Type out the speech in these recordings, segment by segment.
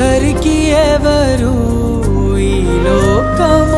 ఎవరికి ఎవరు ఈ లోకము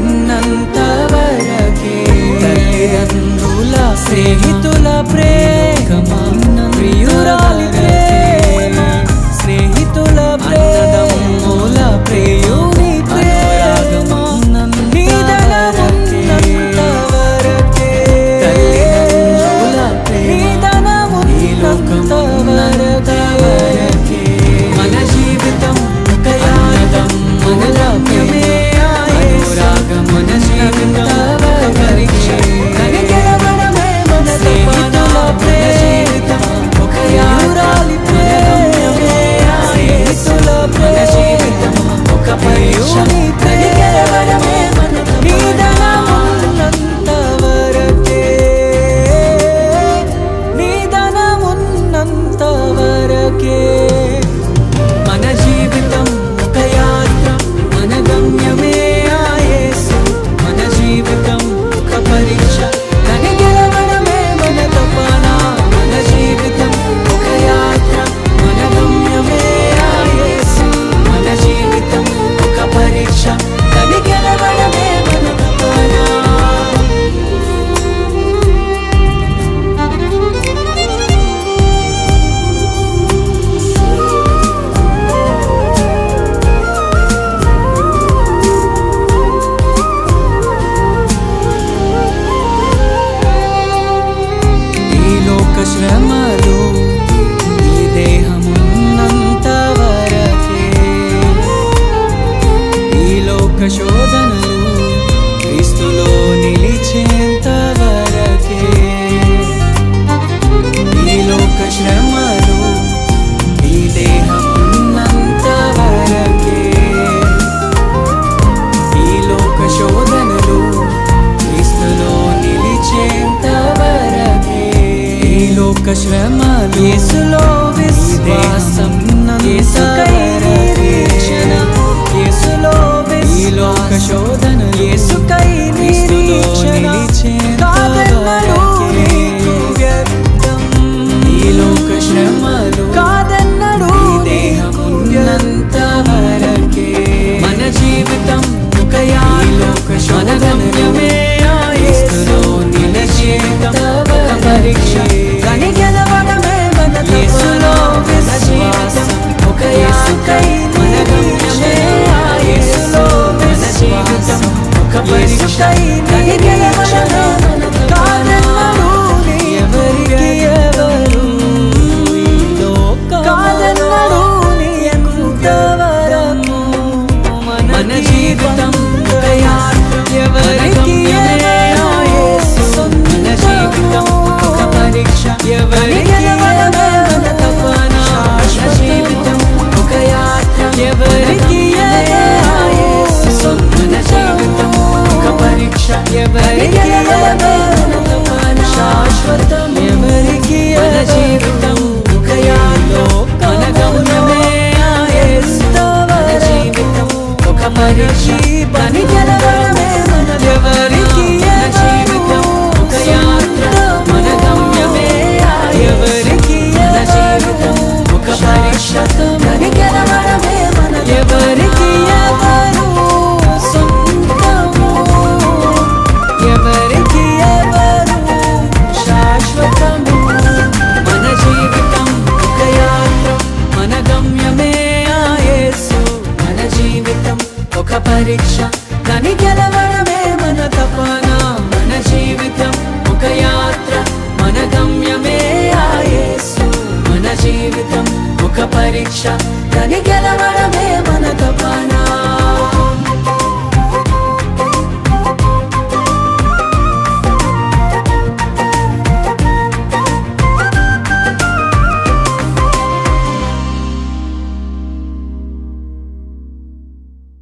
Yesu kaini, Yesu kaini, Yesu kaini, Yesu kaini, addiction.